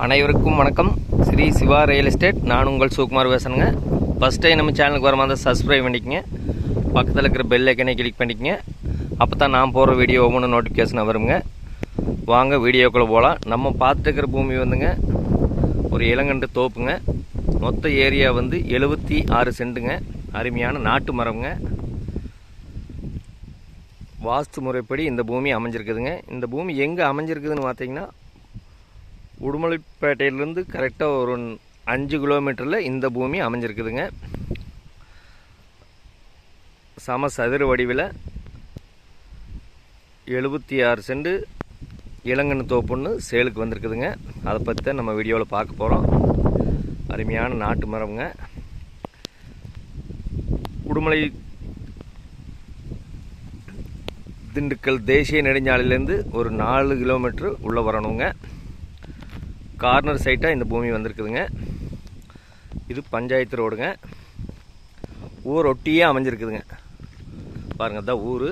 அனைவருக்கும் வணக்கம். Shri Siva real estate. நான் உங்கள் சுகுமார் பேசுகிறேங்க ஃபஸ்ட் டைம் நம்ம சேனலுக்கு வர மாதிரி சப்ஸ்கிரைப் பண்ணிக்கங்க. பக்கத்தில் இருக்கிற பெல் ஐக்கனை கிளிக் பண்ணிக்கங்க. அப்போ தான் நான் போகிற வீடியோ ஒவ்வொன்று நோட்டிஃபிகேஷன் வருங்க. வாங்க வீடியோக்குள்ளே போகலாம் நம்ம பார்த்துருக்கிற பூமி வந்துங்க ஒரு இளங்கண்டு தோப்புங்க. மொத்த ஏரியா வந்து எழுபத்தி ஆறு சென்ட்டுங்க அருமையான நாட்டு மரம்ங்க. வாஸ்து முறைப்படி இந்த பூமி அமைஞ்சிருக்குதுங்க. இந்த பூமி எங்கே அமைஞ்சிருக்குதுன்னு பார்த்தீங்கன்னா உடுமலைப்பேட்டையிலேருந்து கரெக்டாக ஒரு அஞ்சு கிலோமீட்டரில் இந்த பூமி அமைஞ்சிருக்குதுங்க. சம சதுர வடிவில் எழுபத்தி ஆறு சென்ட் இளங்கன்னு தோப்புன்னு சேலுக்கு வந்திருக்குதுங்க. அதை பற்றி தான் நம்ம வீடியோவில் பார்க்க போகிறோம் அருமையான நாட்டு மரம்ங்க. உடுமலை திண்டுக்கல் தேசிய நெடுஞ்சாலையிலேருந்து ஒரு நாலு கிலோமீட்ரு உள்ளே வரணுங்க. கார்னர் சைட்டாக இந்த பூமி வந்திருக்குதுங்க. இது பஞ்சாயத்து ரோடுங்க. ஊர் ஒட்டியே அமைஞ்சிருக்குதுங்க. பாருங்கள் தான் ஊர்.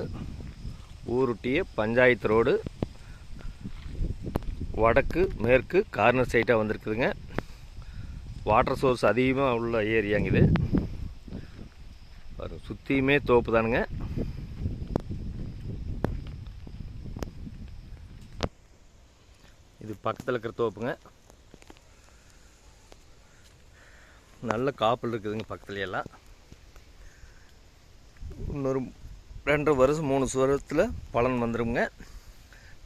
ஊரொட்டியே பஞ்சாயத்து ரோடு. வடக்கு மேற்கு கார்னர் சைட்டாக வந்திருக்குதுங்க. வாட்டர் சோர்ஸ் அதிகமாக உள்ள ஏரியாங்க இது. சுற்றியுமே தோப்பு தானுங்க. இது பக்கத்தில் இருக்கிற தோப்புங்க. நல்ல காப்பில் இருக்குதுங்க பக்கத்துல எல்லாம் இன்னொரு ரெண்டரை வருஷம் மூணு வருஷத்தில் பலன் வந்துடுங்க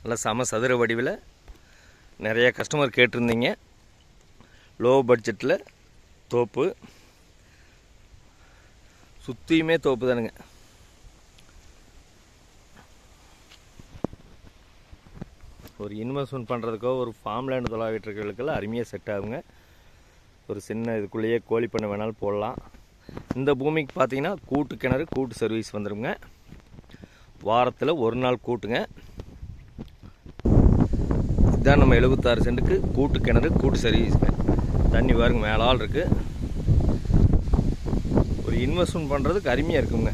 நல்லா சம சதுர வடிவில் நிறைய கஸ்டமர் கேட்டிருந்தீங்க. லோ பட்ஜெட்டில் தோப்பு. சுற்றியுமே தோப்பு தானுங்க. ஒரு இன்வெஸ்ட்மெண்ட் பண்ணுறதுக்கோ ஒரு ஃபார்ம் லேண்ட் தொலாவிட்டு அருமையாக செட் ஆகுங்க. ஒரு சின்ன இதுக்குள்ளேயே கோழி பண்ணை வேணாலும் போடலாம். இந்த பூமிக்கு பார்த்தீங்கன்னா கூட்டு கிணறு கூட்டு சர்வீஸ் வந்துடுங்க வாரத்தில் ஒரு நாள் கூட்டுங்க. இதுதான் நம்ம எழுபத்தாறு சென்ட்டுக்கு கூட்டு கிணறு கூட்டு சர்வீஸுங்க தண்ணி பாருங்க மேலால் இருக்குது ஒரு இன்வெஸ்ட்மெண்ட் பண்ணுறதுக்கு அருமையாக இருக்குங்க.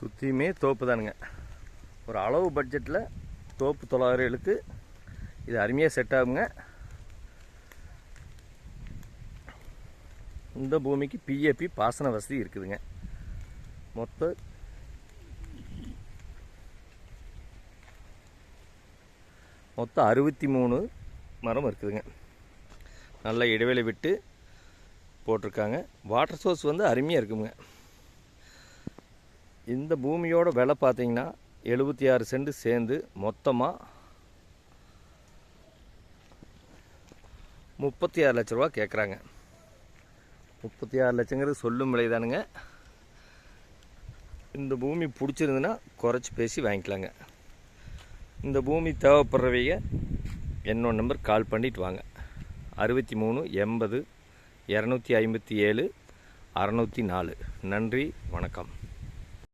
சுற்றியுமே தோப்பு தானுங்க ஒரு அளவு பட்ஜெட்டில் தோப்பு தொள்ளாயிரங்களுக்கு இது அருமையாக செட் ஆகுங்க. இந்த பூமிக்கு பிஏபி பாசன வசதி இருக்குதுங்க. மொத்த மொத்தம் அறுபத்தி மூணு மரம் இருக்குதுங்க. நல்லா இடைவெளி விட்டு போட்டிருக்காங்க. வாட்டர் சோர்ஸ் வந்து அருமையாக இருக்குங்க. இந்த பூமியோட விலை பார்த்தீங்கன்னா எழுபத்தி ஆறு சென்ட் சேர்ந்து மொத்தமாக முப்பத்தி ஆறு லட்ச ரூபா கேட்குறாங்க முப்பத்தி ஆறு லட்சங்கிறது சொல்லும் விலை தானுங்க. இந்த பூமி பிடிச்சிருந்துன்னா குறைச்சி பேசி வாங்கிக்கலாங்க. இந்த பூமி தேவைப்படுறவங்க என்னோட நம்பர் கால் பண்ணிட்டு வாங்க. அறுபத்தி மூணு எண்பது இரநூத்தி ஐம்பத்தி ஏழு அறநூற்றி நாலு. நன்றி வணக்கம்.